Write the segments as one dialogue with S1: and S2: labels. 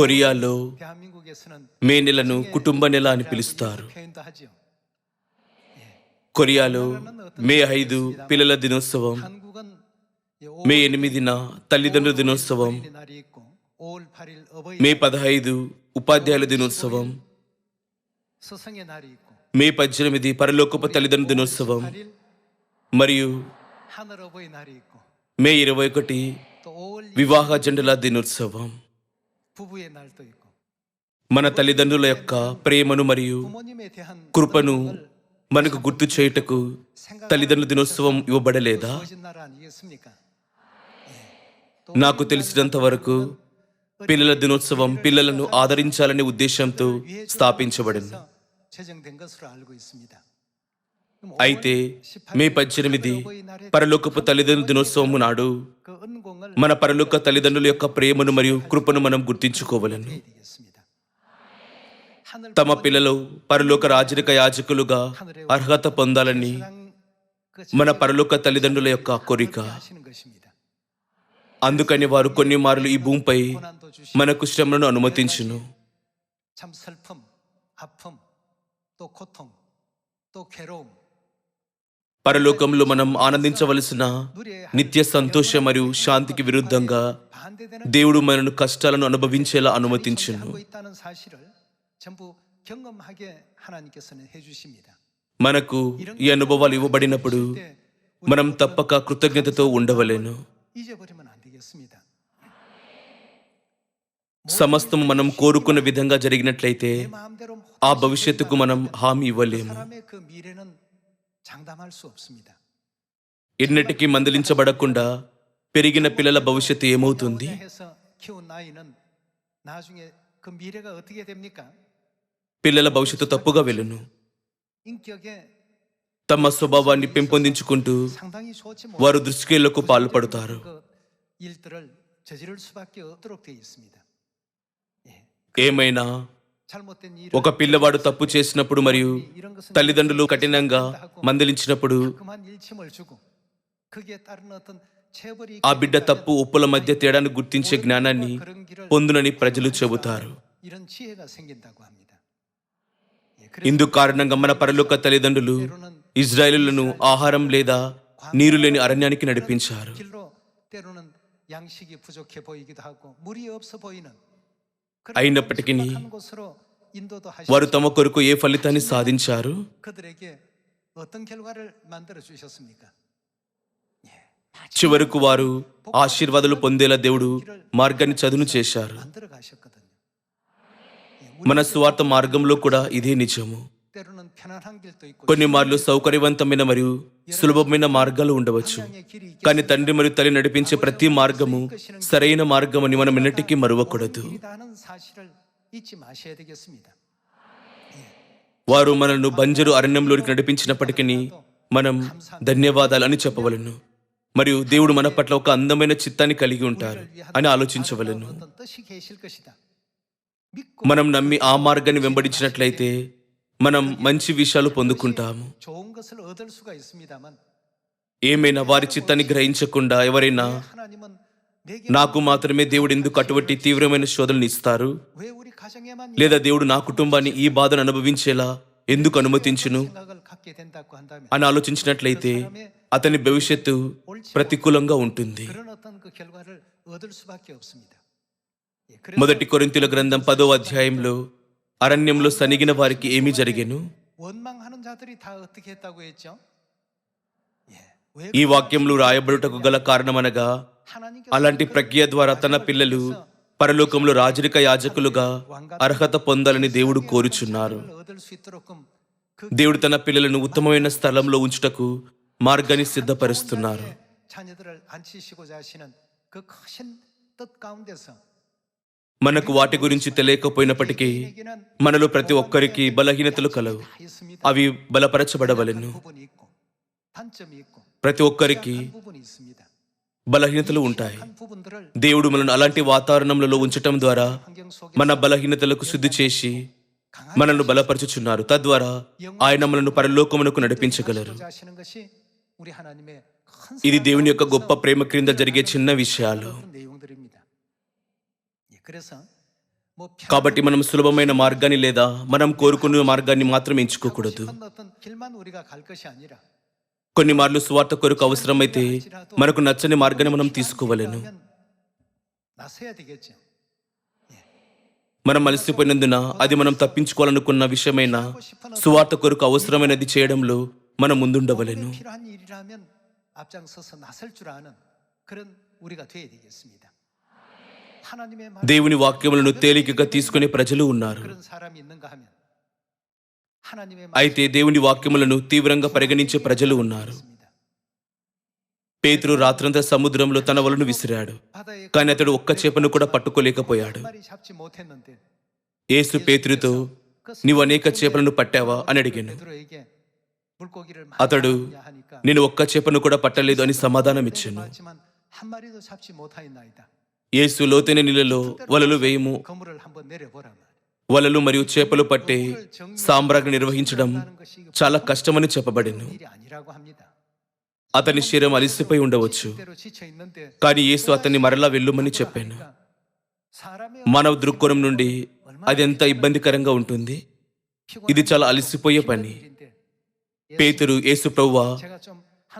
S1: కొరియాలో మే నెలను కుటుంబ నెల అని పిలుస్తారు. కొరియాలో మే ఐదు పిల్లల దినోత్సవం మే ఎనిమిదిన తల్లిదండ్రుల దినోత్సవం మే పదహైదు ఉపాధ్యాయుల దినోత్సవం మే పద్దెనిమిది పరలోకపు తల్లిదండ్రుల దినోత్సవం మరియు మే ఇరవై ఒకటి వివాహ జండల దినోత్సవం. మన తల్లిదండ్రుల యొక్క ప్రేమను మరియు కృపను మనకు గుర్తు చేయుటకు తల్లిదండ్రుల దినోత్సవం ఇవ్వబడలేదా? నాకు తెలిసినంత వరకు పిల్లల దినోత్సవం పిల్లలను ఆదరించాలనే ఉద్దేశంతో స్థాపించబడింది. అయితే మే పద్దెనిమిది పరలోకపు తల్లిదండ్రుల దినోత్సవము నాడు
S2: 그 은공을
S1: మన పరలోక తల్లిదండ్రుల యొక్క ప్రేమను మరియు కృపను మనం గుర్తించుకోవలను
S2: 해야 되겠습니다. 하늘
S1: తమ పిల్లలు పరలోక రాజరిక యాజకులుగా అర్హత పొందాలని
S2: 세상 그
S1: మన పరలోక తల్లిదండ్రుల యొక్క కోరిక
S2: 하시는 것입니다.
S1: అందుకని వారు కొన్ని మార్లు ఈ భూమిపై
S2: 고난도 주시
S1: మనకు శ్రమను అనుమతించును
S2: 참 슬픔, 아픔, 또 고통, 또 괴로움,
S1: పరలోకంలో మనం ఆనందించవలసిన నిత్య సంతోష మరియు శాంతికి విరుద్ధంగా దేవుడు మనను కష్టాలను అనుభవించేలా అనుమతించను. మనకు ఈ అనుభవాలు ఇవ్వబడినప్పుడు మనం తప్పక కృతజ్ఞతతో ఉండవలేను. సమస్తం మనం కోరుకున్న విధంగా జరిగినట్లయితే ఆ భవిష్యత్తుకు మనం హామీ ఇవ్వలేము. ఎన్నటికీ మందలించబడకుండా పెరిగిన పిల్లల భవిష్యత్తు ఏమవుతుంది? పిల్లల భవిష్యత్తు తప్పుగా వెళ్ళును. తమ స్వభావాన్ని పెంపొందించుకుంటూ వారు దృష్టికేళ్ళకు పాల్పడతారు. ఏమైనా ఒక పిల్లవాడు తప్పు చేసినప్పుడు మరియు తల్లిదండ్రులు కఠినంగా మందలించినప్పుడు ఆ బిడ్డ తప్పు ఉప్పుల మధ్య తేడాను గుర్తించే జ్ఞానాన్ని పొందునని ప్రజలు చెబుతారు. ఇందు కారణంగా మన పరలోక తల్లిదండ్రులు ఇజ్రాయిలులను ఆహారం లేదా నీరు లేని అరణ్యానికి నడిపించారు. అయినప్పటికీ వారు తమ కొరకు ఏ ఫలితాన్ని సాధించారు? చివరకు వారు ఆశీర్వాదాలు పొందేలా దేవుడు మార్గాన్ని చదును చేశారు. మన స్వార్థ మార్గంలో కూడా ఇదే నిజము. కొన్ని మార్లు సౌకర్యవంతమైన మరియు సులభమైన మార్గాలు ఉండవచ్చు. కానీ తండ్రి మరియు తల్లి నడిపించే ప్రతి మార్గము సరైన మార్గమని అని మనం ఎన్నటికీ మరవకూడదు. వారు మనల్ని బంజరు అరణ్యంలోనికి నడిపించినప్పటికీ మనం ధన్యవాదాలు అని చెప్పవలను. మరియు దేవుడు మన పట్ల ఒక అందమైన చిత్తాన్ని కలిగి ఉంటారు అని ఆలోచించవలను. మనం నమ్మి ఆ మార్గాన్ని వెంబడించినట్లయితే మనం మంచి విషయాలు పొందుకుంటాము. ఏమైనా వారి చిత్తాన్ని గ్రహించకుండా ఎవరైనా నాకు మాత్రమే దేవుడు ఎందుకు అటువంటి తీవ్రమైన శోధనలు ఇస్తారు? లేదా దేవుడు నా కుటుంబాన్ని ఈ బాధను అనుభవించేలా ఎందుకు అనుమతించును? అని ఆలోచించినట్లయితే అతని భవిష్యత్తు ప్రతికూలంగా ఉంటుంది. మొదటి కొరింతల గ్రంథం పదో అధ్యాయంలో అరణ్యంలో సనిగిన వారికి ఏమి జరిగేను ఈ వాక్యంలో రాయబడుటకు గల కారణమనగా అలాంటి ప్రజ్ఞ ద్వారా తన పిల్లలు పరలోకంలో రాజరిక యాజకులుగా అర్హత పొందాలని దేవుడు కోరుచున్నారు దేవుడు తన పిల్లలను ఉత్తమమైన స్థలంలో ఉంచుటకు మార్గాన్ని సిద్ధపరుస్తున్నారు మనకు వాటి గురించి తెలియకపోయినప్పటికీ మనలో ప్రతి ఒక్కరికి బలహీనతలు కలవు. అవి బలపరచబడవలను. ప్రతి ఒక్కరికి బలహీనతలు ఉంటాయి. దేవుడు మనను అలాంటి వాతావరణంలో ఉంచటం ద్వారా మన బలహీనతలకు శుద్ధి చేసి మనల్ని బలపరచుచున్నారు. తద్వారా ఆయన మనను పరలోకమునకు నడిపించగలరు. ఇది దేవుని యొక్క గొప్ప ప్రేమ క్రింద జరిగే చిన్న విషయాలు. కాబట్టి మనం సులభమైన మార్గాన్ని లేదా మనం కోరుకునే మార్గాన్ని మాత్రం ఎంచుకోకూడదు. కొన్ని మార్లు సువార్త కొరకు అవసరమైతే మనకు నచ్చని మార్గాన్ని మనం తీసుకోవలేను. మనం అలసిపోయినందున అది మనం తప్పించుకోవాలనుకున్న విషయమైన సువార్త కొరకు అవసరమైనది చేయడంలో మనం ముందుండవలేను. దేవుని వాక్యములను తేలికగా తీసుకునే ప్రజలు ఉన్నారు. అయితే దేవుని వాక్యములను తీవ్రంగా పరిగణించే ప్రజలు ఉన్నారు. పేతురు రాత్రంతా సముద్రంలో తన వలను విసిరాడు. కానీ అతడు ఒక్క చేపను కూడా పట్టుకోలేకపోయాడు. ఏసు పేతురితో నీవు అనేక చేపలను పట్టావా? అని అడిగాను. అతడు నేను ఒక్క చేపను కూడా పట్టలేదు అని సమాధానం ఇచ్చాను. ఏసు లోతైన నీళ్ళలో వలలు వేయము. వలలు మరియు చేపలు పట్టే సామ్రాజ్ఞ నిర్వహించడం చాలా కష్టమని చెప్పబడింది అతని శరీరం అలిసిపోయి ఉండవచ్చు. కానీ యేసు అతన్ని మరలా వెళ్ళుమని చెప్పాను. మానవ దృక్కోణం నుండి అది ఎంత ఇబ్బందికరంగా ఉంటుంది. ఇది చాలా అలిసిపోయే పని. పేతురు యేసు ప్రవ్వా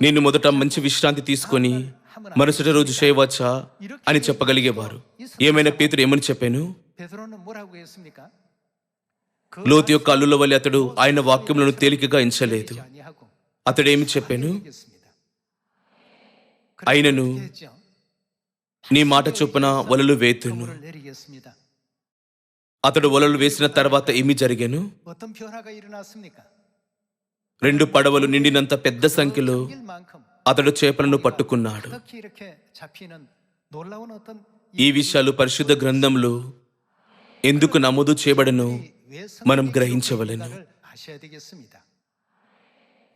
S1: నేను మొదట మంచి విశ్రాంతి తీసుకొని మరుసటి రోజు చేయవచ్చా అని చెప్పగలిగేవారు. ఏమైనా పేతుడు ఏమని చెప్పాను? లోతు యొక్క అల్లుల వల్ల అతడు ఆయన వాక్యములను తేలికగా ఎంచలేదు. అతడేమి చెప్పాను? అయినను నీ మాట చొప్పున వలలు వేతును. అతడు వలలు వేసిన తర్వాత ఏమి జరిగాను? రెండు పడవలు నిండినంత పెద్ద సంఖ్యలో అతడు చేపలను పట్టుకున్నాడు. ఈ విషయాలు పరిశుద్ధ గ్రంథంలో ఎందుకు నమోదు చేయబడను మనం గ్రహించవలను.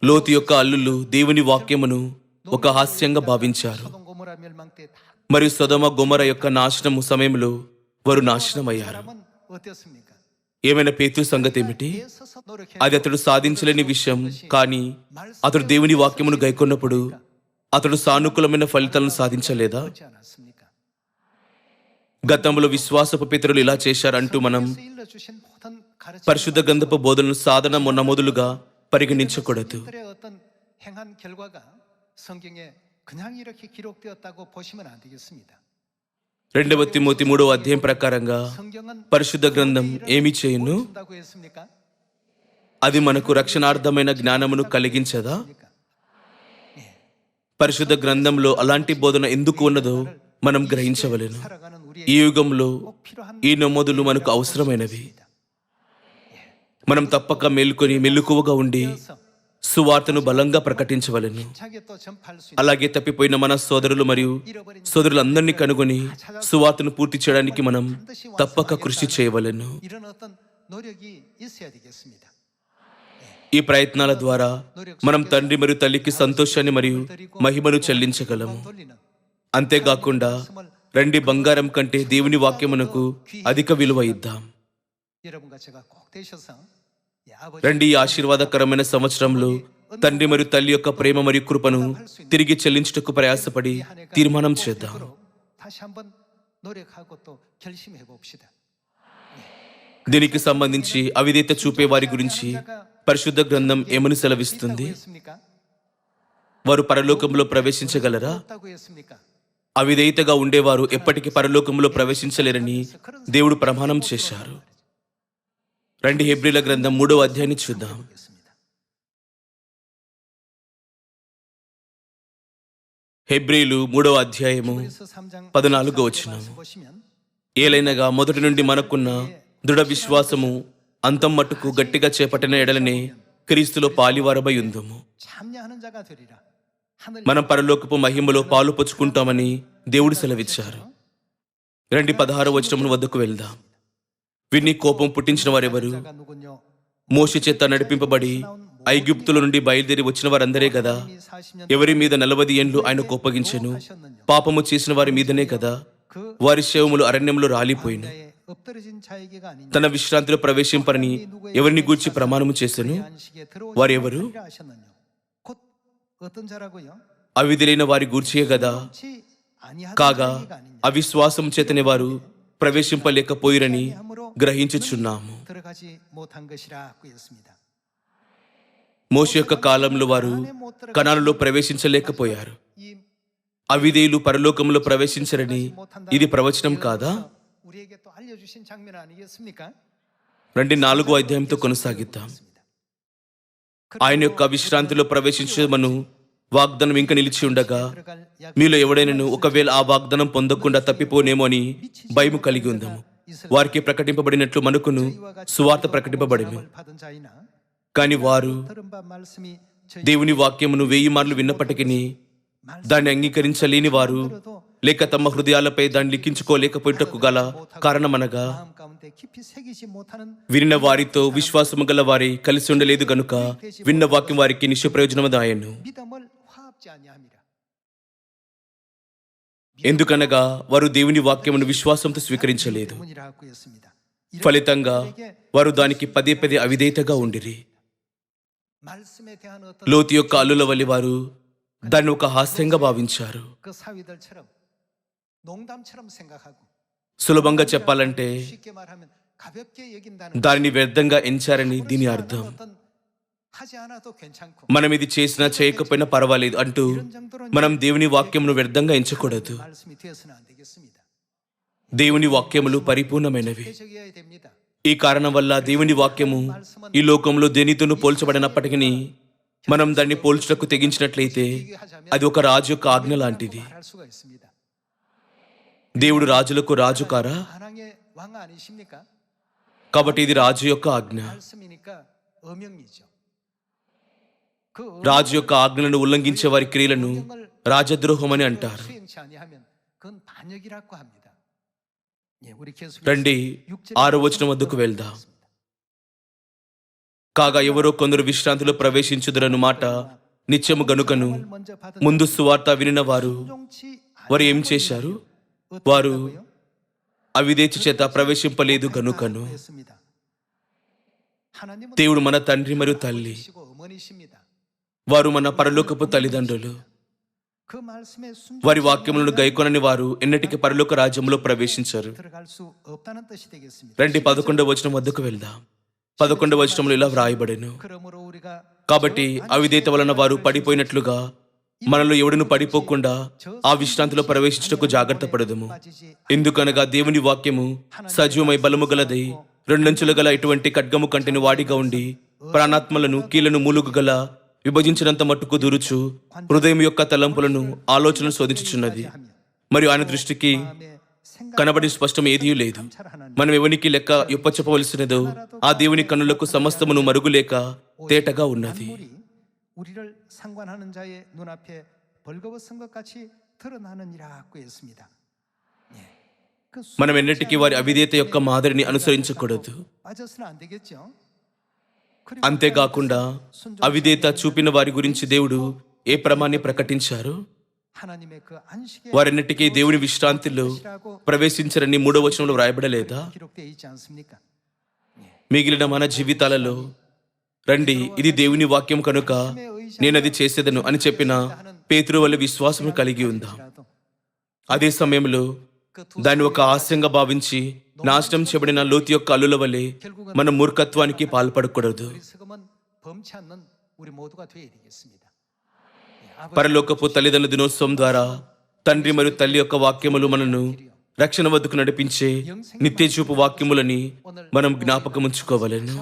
S1: లోతు యొక్క అల్లులు దేవుని వాక్యమును ఒక హాస్యంగా భావించారు. మరియు సదమ గుమర యొక్క నాశనము సమయంలో వారు నాశనమయ్యారు. ఏమైనా పేతు సంగతి ఏమిటి
S2: 애써서 노력해
S1: అది అతడు సాధించలేని విషయం కానీ అతడు దేవుని వాక్యమును గైకొన్నప్పుడు అతడు సానుకూలమైన ఫలితాలను సాధించలేదా
S2: 하지 않았습니까?
S1: గతంలో విశ్వాసపు పితరులు ఇలా చేశారంటూ మనం
S2: 그래서 일러주신 모든 가르침
S1: పరిశుద్ధ గ్రంథపు బోధనలు సాధన నమోదులుగా పరిగణించకూడదు
S2: 들의 어떤 행한 결과가 성경에 그냥 이렇게 기록되었다고 보시면 안 되겠습니다.
S1: రెండవ తిమోతి మూడవ అధ్యాయం ప్రకారంగా పరిశుద్ధ గ్రంథం ఏమి చేయను? అది మనకు రక్షణార్థమైన జ్ఞానమును కలిగించదా? పరిశుద్ధ గ్రంథంలో అలాంటి బోధన ఎందుకు ఉన్నదో మనం గ్రహించవలేను. ఈ యుగంలో ఈ నమోదులు మనకు అవసరమైనవి. మనం తప్పక మేల్కొని మెలుకువగా ఉండి సువార్తను బలంగా ప్రకటించవలను. అలాగే తప్పిపోయిన మన సోదరులు మరియు సోదరులందరినీ కనుగొని సువార్తను పూర్తి చేయడానికి మనం తప్పక కృషి చేయవలను. ఈ ప్రయత్నాల ద్వారా మనం తండ్రి మరియు తల్లికి సంతోషాన్ని మరియు మహిమను చెల్లించగలము. అంతేకాకుండా రండి బంగారం కంటే దేవుని వాక్యమునకు అధిక విలువ ఇద్దాం. రండి ఆశీర్వాదకరమైన సంవత్సరంలో. తండ్రి మరియు తల్లి యొక్క ప్రేమ మరియు కృపను తిరిగి చెల్లించుటకు ప్రయాసపడి తీర్మానం చేద్దాం. దీనికి సంబంధించి అవిధేత చూపే వారి గురించి పరిశుద్ధ గ్రంథం ఏమని సెలవిస్తుంది? వారు పరలోకంలో ప్రవేశించగలరా? అవిధేయతగా ఉండేవారు ఎప్పటికీ పరలోకంలో ప్రవేశించలేరని దేవుడు ప్రమాణం చేశారు. రండి హెబ్రిల గ్రంథం మూడవ అధ్యాయాన్ని చూద్దాం. హెబ్రిలు మూడవ అధ్యాయము పద్నాలుగో
S2: వచ్చిన
S1: ఏలైనగా మొదటి నుండి మనకున్న దృఢ విశ్వాసము అంతం మట్టుకు గట్టిగా చేపట్టిన ఎడలనే క్రీస్తులో పాలివారమై ఉందము. మనం పరలోకపు మహిమలో పాలు పుచ్చుకుంటామని దేవుడు సెలవిచ్చారు. రెండు పదహారు వచనమును వద్దకు వెళ్దాం. విన్ని కోపం పుట్టించిన వారెవరు? మోష చేత నడిపింపబడి ఐగుప్తుల నుండి బయలుదేరి వచ్చిన వారందరే కదా? ఎవరి మీద నలభై ఏండ్లు ఆయన కోపగించెను? పాపము చేసిన వారి మీదనే కదా? వారి శవములు అరణ్యంలో రాలిపోయిన. తన విశ్రాంతిలో ప్రవేశింపరని ఎవరిని గూర్చి ప్రమాణము
S2: చేశాను వారెవరు?
S1: అవిధులైన వారి గూర్చియే కదా? కాగా అవిశ్వాసం చేతనే వారు ప్రవేశింపలేకపోయిరని గ్రహించుచున్నాము. మోష యొక్క కాలంలో వారు కణాలలో ప్రవేశించలేకపోయారు. అవిధేయులు పరలోకంలో ప్రవేశించరని ఇది ప్రవచనం కాదా? రండి నాలుగో అధ్యాయంతో కొనసాగిద్దాం. ఆయన యొక్క విశ్రాంతిలో ప్రవేశించమను వాగ్దానం ఇంకా నిలిచి ఉండగా మీలో ఎవడైనాను ఒకవేళ ఆ వాగ్దానం పొందకుండా తప్పిపోనేమో అని భయం కలిగి ఉందాము. వారికి ప్రకటింపబడినట్లు మనుకును సువార్త ప్రకటింపబడిను. కానీ వారు దేవుని వాక్యమును వెయ్యి మార్లు విన్నప్పటికీ దాన్ని అంగీకరించలేని వారు లేక తమ హృదయాలపై దాన్ని లిఖించుకోలేకపోయిటకు గల కారణమనగా విన్న వారితో విశ్వాసము గల వారి కలిసి ఉండలేదు గనుక విన్న వాక్యం వారికి నిష్ప్రయోజనమదాయను ఎందుకనగా వారు దేవుని వాక్యమును విశ్వాసంతో స్వీకరించలేదు. ఫలితంగా వారు దానికి పదే పదే అవిధేయతగా ఉండిరి. లోతి యొక్క అల్లుల వల్లి వారు దాన్ని ఒక హాస్యంగా భావించారు. సులభంగా చెప్పాలంటే దానిని వ్యర్థంగా ఎంచారని దీని అర్థం. మనం ఇది చేసినా చేయకపోయినా పర్వాలేదు అంటూ మనం దేవుని వాక్యమును వ్యర్థంగా ఎంచకూడదు. దేవుని వాక్యములు పరిపూర్ణమైనవి. ఈ కారణం వల్ల దేవుని వాక్యము ఈ లోకంలో దేనితోనూ పోల్చబడినప్పటికీ మనం దాన్ని పోల్చుటకు తెగించినట్లయితే అది ఒక రాజు యొక్క ఆజ్ఞ లాంటిది. దేవుడు రాజులకు రాజు కారా కాబట్టి ఇది రాజు యొక్క ఆజ్ఞ. రాజు యొక్క ఆజ్ఞలను ఉల్లంఘించే వారి క్రియలను రాజద్రోహం అని అంటారు. రండి ఆరో వచనం వద్దకు వెళ్దాం. కాగా ఎవరో కొందరు విశ్రాంతిలో ప్రవేశించుదరను మాట నిత్యము గనుకను ముందు సువార్త వినిన వారు వారు ఏం చేశారు? వారు అవిదేచి చేత ప్రవేశింపలేదు గనుకను. దేవుడు మన తండ్రి మరియు తల్లి. వారు మన పరలోకపు తల్లిదండ్రులు. వారి వాక్యములను గైకొనని వారు ఎన్నటికీ పరలోక రాజ్యంలో ప్రవేశించారు. రండి పదకొండవ వచనం వద్దకు వెళ్దాం. పదకొండవ వచనంలో ఇలా వ్రాయబడేను. కాబట్టి అవిధేత వలన వారు పడిపోయినట్లుగా మనలో ఎవడను పడిపోకుండా ఆ విశ్రాంతిలో ప్రవేశించటకు జాగ్రత్త పడదుము. ఎందుకనగా దేవుని వాక్యము సజీవమై బలము గలదై రెండంచులు గల ఇటువంటి ఖడ్గము కంటిని వాడిగా ఉండి ప్రాణాత్మలను కీలను మూలుగు గల విభజించినంత మట్టుకు దూరుచు హృదయం యొక్క తలంపులను ఆలోచనలు శోధించుచున్నది. మరియు ఆయన దృష్టికి కనబడి స్పష్టం ఏదీ లేదు. మనం ఎవనికి లెక్క ఎప్ప చెప్పవలసినదో ఆ దేవుని కన్నులకు సమస్తమును మరుగులేక తేటగా ఉన్నది. మనం ఎన్నటికీ వారి అవిధేత యొక్క మాదిరిని అనుసరించకూడదు. అంతేకాకుండా అవిధేత చూపిన వారి గురించి దేవుడు ఏ ప్రమాణి ప్రకటించారు? వారన్నిటికీ దేవుని విశ్రాంతిలో ప్రవేశించరని మూడో వచనంలో వ్రాయబడలేదా? మిగిలిన మన జీవితాలలో రండి ఇది దేవుని వాక్యం కనుక నేను అది చేసేదను అని చెప్పిన పేతురు వల్ల విశ్వాసం కలిగి ఉందా. అదే సమయంలో దాన్ని ఒక ఆశంగా భావించి నాశనం చేయబడిన లోతు యొక్క అల్లుల వలె మన మూర్ఖత్వానికి పాల్పడకూడదు. పరలోకపు తల్లిదండ్రుల దినోత్సవం ద్వారా తండ్రి మరియు తల్లి యొక్క వాక్యములు మనను రక్షణ వద్దకు నడిపించే నిత్య చూపు వాక్యములని మనం జ్ఞాపకం ఉంచుకోవాలను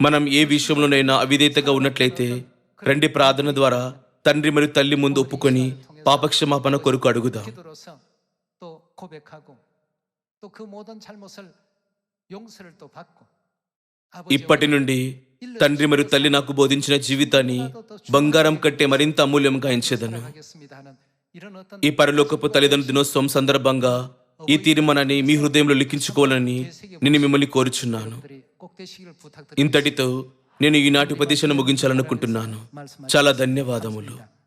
S1: మనం ఏ విషయంలోనైనా అవిధేతగా ఉన్నట్లయితే రండి ప్రార్థన ద్వారా తండ్రి మరియు తల్లి ముందు ఒప్పుకొని పాపక్షమాపణ కొరకు అడుగుదాం. ఇప్పటి నుండి తండ్రి మరియు తల్లి నాకు బోధించిన జీవితాన్ని బంగారం కట్టే మరింత అమూల్యంగా
S2: గాయించేదను.
S1: ఈ పరలోకపు తల్లిదండ్రుల దినోత్సవం సందర్భంగా ఈ తీర్మానాన్ని మీ హృదయంలో లిఖించుకోవాలని నేను మిమ్మల్ని కోరుచున్నాను. ఇంతటితో నేను ఈనాటి ఉపదేశాన్ని ముగించాలనుకుంటున్నాను. చాలా ధన్యవాదములు.